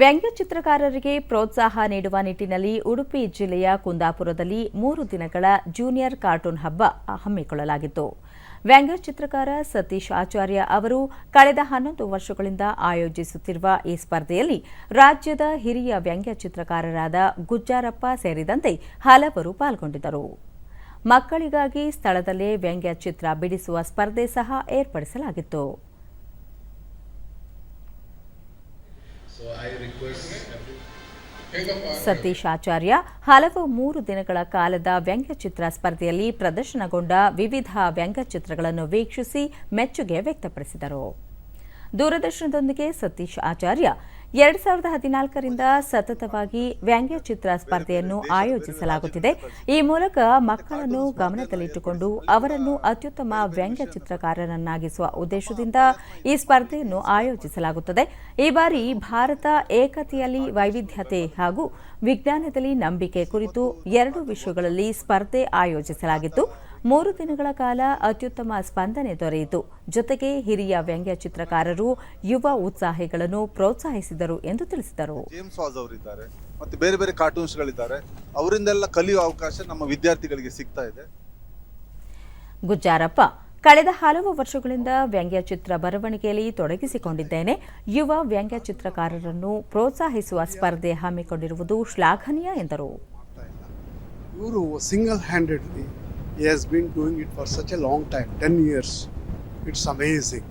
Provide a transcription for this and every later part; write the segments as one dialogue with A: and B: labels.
A: ವ್ಯಂಗ್ಯ ಚಿತ್ರಕಾರರಿಗೆ ಪ್ರೋತ್ಸಾಹ ನೀಡುವ ನಿಟ್ಟಿನಲ್ಲಿ ಉಡುಪಿ ಜಿಲ್ಲೆಯ ಕುಂದಾಪುರದಲ್ಲಿ ಮೂರು ದಿನಗಳ ಜೂನಿಯರ್ ಕಾರ್ಟೂನ್ ಹಬ್ಬ ಹಮ್ಮಿಕೊಳ್ಳಲಾಗಿತ್ತು. ವ್ಯಂಗ್ಯ ಚಿತ್ರಕಾರ ಸತೀಶ್ ಆಚಾರ್ಯ ಅವರು ಕಳೆದ ಹನ್ನೊಂದು ವರ್ಷಗಳಿಂದ ಆಯೋಜಿಸುತ್ತಿರುವ ಈ ಸ್ಪರ್ಧೆಯಲ್ಲಿ ರಾಜ್ಯದ ಹಿರಿಯ ವ್ಯಂಗ್ಯ ಚಿತ್ರಕಾರರಾದ ಗುಜ್ಜಾರಪ್ಪ ಸೇರಿದಂತೆ ಹಲವರು ಪಾಲ್ಗೊಂಡಿದ್ದರು. ಮಕ್ಕಳಿಗಾಗಿ ಸ್ಥಳದಲ್ಲೇ ವ್ಯಂಗ್ಯ ಚಿತ್ರ ಬಿಡಿಸುವ ಸ್ಪರ್ಧೆ ಸಹ ಏರ್ಪಡಿಸಲಾಗಿತ್ತು. ಸತೀಶ್ ಆಚಾರ್ಯ ಹಲವು ಮೂರು ದಿನಗಳ ಕಾಲದ ವ್ಯಂಗ್ಯಚಿತ್ರ ಸ್ಪರ್ಧೆಯಲ್ಲಿ ಪ್ರದರ್ಶನಗೊಂಡ ವಿವಿಧ ವ್ಯಂಗ್ಯಚಿತ್ರಗಳನ್ನು ವೀಕ್ಷಿಸಿ ಮೆಚ್ಚುಗೆ ವ್ಯಕ್ತಪಡಿಸಿದರು. ದೂರದರ್ಶನದೊಂದಿಗೆ ಸತೀಶ್ ಆಚಾರ್ಯ. ಎರಡ್ ಸಾವಿರದ ಹದಿನಾಲ್ಕರಿಂದ ಸತತವಾಗಿ ವ್ಯಂಗ್ಯಚಿತ್ರ ಸ್ಪರ್ಧೆಯನ್ನು ಆಯೋಜಿಸಲಾಗುತ್ತಿದೆ. ಈ ಮೂಲಕ ಮಕ್ಕಳನ್ನು ಗಮನದಲ್ಲಿಟ್ಟುಕೊಂಡು ಅವರನ್ನು ಅತ್ಯುತ್ತಮ ವ್ಯಂಗ್ಯ ಚಿತ್ರಕಾರರನ್ನಾಗಿಸುವ ಉದ್ದೇಶದಿಂದ ಈ ಸ್ಪರ್ಧೆಯನ್ನು ಆಯೋಜಿಸಲಾಗುತ್ತದೆ. ಈ ಬಾರಿ ಭಾರತ ಏಕತೆಯಲ್ಲಿ ವೈವಿಧ್ಯತೆ ಹಾಗೂ ವಿಜ್ಞಾನದಲ್ಲಿ ನಂಬಿಕೆ ಕುರಿತು ಎರಡು ವಿಷಯಗಳಲ್ಲಿ ಸ್ಪರ್ಧೆ ಆಯೋಜಿಸಲಾಗಿತ್ತು. ಮೂರು ದಿನಗಳ ಕಾಲ ಅತ್ಯುತ್ತಮ ಸ್ಪಂದನೆ ದೊರೆಯಿತು. ಜೊತೆಗೆ ಹಿರಿಯ ವ್ಯಂಗ್ಯ ಚಿತ್ರಕಾರರು ಯುವ ಉತ್ಸಾಹಿಗಳನ್ನು ಪ್ರೋತ್ಸಾಹಿಸಿದರು ಎಂದು ತಿಳಿಸಿದರು.
B: ಜೇಮ್ಸ್ ವಾಜ್ ಅವರಿದ್ದಾರೆ ಮತ್ತೆ ಬೇರೆ ಬೇರೆ ಕಾರ್ಟೂನ್ಸ್ಗಳಿದ್ದಾರೆ. ಅವರಿಂದೆಲ್ಲ ಕಲಿಯುವ ಅವಕಾಶ ನಮ್ಮ ವಿದ್ಯಾರ್ಥಿಗಳಿಗೆ ಸಿಗ್ತಾ ಇದೆ.
A: ಗುಜ್ಜಾರಪ್ಪ ಕಳೆದ ಹಲವು ವರ್ಷಗಳಿಂದ ವ್ಯಂಗ್ಯ ಚಿತ್ರ ಬರವಣಿಗೆಯಲ್ಲಿ ತೊಡಗಿಸಿಕೊಂಡಿದ್ದೇನೆ. ಯುವ ವ್ಯಂಗ್ಯ ಚಿತ್ರಕಾರರನ್ನು ಪ್ರೋತ್ಸಾಹಿಸುವ ಸ್ಪರ್ಧೆ ಹಮ್ಮಿಕೊಂಡಿರುವುದು ಶ್ಲಾಘನೀಯ ಎಂದರು.
C: ಇವರು single handedly he has been doing it for such a long time 10 years it's amazing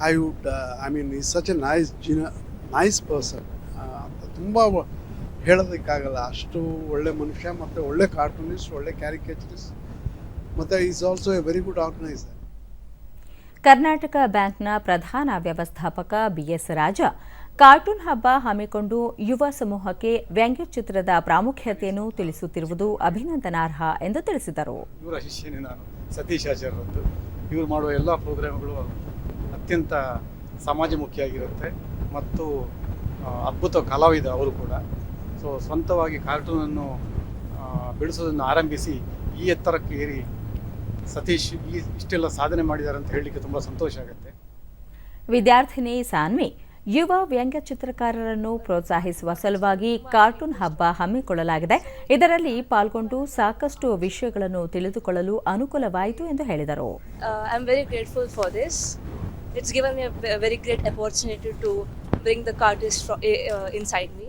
C: i would uh, i mean he's such a nice gina- nice person uh, ತುಂಬ ಹೇಳೋದಕ್ಕಾಗಲ್ಲ ಅಷ್ಟು ಒಳ್ಳೆ ಮನುಷ್ಯ ಮತ್ತು ಒಳ್ಳೆ ಕಾರ್ಟೂನಿಸ್ಟ್ ಒಳ್ಳೆ ಕ್ಯಾರಿಕೇಚರಿಸ್ಟ್ ಮತ್ತು is also a very good organiser
A: Karnataka ಬ್ಯಾಂಕ್ನ ಪ್ರಧಾನ ವ್ಯವಸ್ಥಾಪಕ ಬಿಎಸ್ ರಾಜ ಕಾರ್ಟೂನ್ ಹಬ್ಬ ಹಮ್ಮಿಕೊಂಡು ಯುವ ಸಮೂಹಕ್ಕೆ ವ್ಯಂಗ್ಯಚಿತ್ರದ ಪ್ರಾಮುಖ್ಯತೆಯನ್ನು ತಿಳಿಸುತ್ತಿರುವುದು ಅಭಿನಂದನಾರ್ಹ ಎಂದು ತಿಳಿಸಿದರು.
D: ಇವರ ಶಿಷ್ಯನೇ ನಾನು ಸತೀಶ್ ಆಚಾರ್ಯರದ್ದು. ಇವರು ಮಾಡುವ ಎಲ್ಲ ಪ್ರೋಗ್ರಾಮ್ಗಳು ಅತ್ಯಂತ ಸಮಾಜಮುಖಿಯಾಗಿರುತ್ತೆ ಮತ್ತು ಅದ್ಭುತ ಕಲಾವಿದ ಅವರು ಕೂಡ. ಸೊ ಸ್ವಂತವಾಗಿ ಕಾರ್ಟೂನನ್ನು ಅನ್ನು ಬಿಡಿಸೋದನ್ನು ಆರಂಭಿಸಿ ಈ ಎತ್ತರಕ್ಕೆ ಏರಿ ಸತೀಶ್ ಈ ಇಷ್ಟೆಲ್ಲ ಸಾಧನೆ ಮಾಡಿದ್ದಾರೆ ಅಂತ ಹೇಳಲಿಕ್ಕೆ ತುಂಬ ಸಂತೋಷ ಆಗುತ್ತೆ.
A: ವಿದ್ಯಾರ್ಥಿನಿ ಸಾನ್ವಿ ಯುವ ವ್ಯಂಗ್ಯ ಚಿತ್ರಕಾರರನ್ನು ಪ್ರೋತ್ಸಾಹಿಸುವ ಸಲುವಾಗಿ ಕಾರ್ಟೂನ್ ಹಬ್ಬ ಹಮ್ಮಿಕೊಳ್ಳಲಾಗಿದೆ. ಇದರಲ್ಲಿ ಪಾಲ್ಗೊಂಡು ಸಾಕಷ್ಟು ವಿಷಯಗಳನ್ನು ತಿಳಿದುಕೊಳ್ಳಲು ಅನುಕೂಲವಾಯಿತು ಎಂದು ಹೇಳಿದರು.
E: I'm very grateful for this. It's given me a ve- very great opportunity to bring the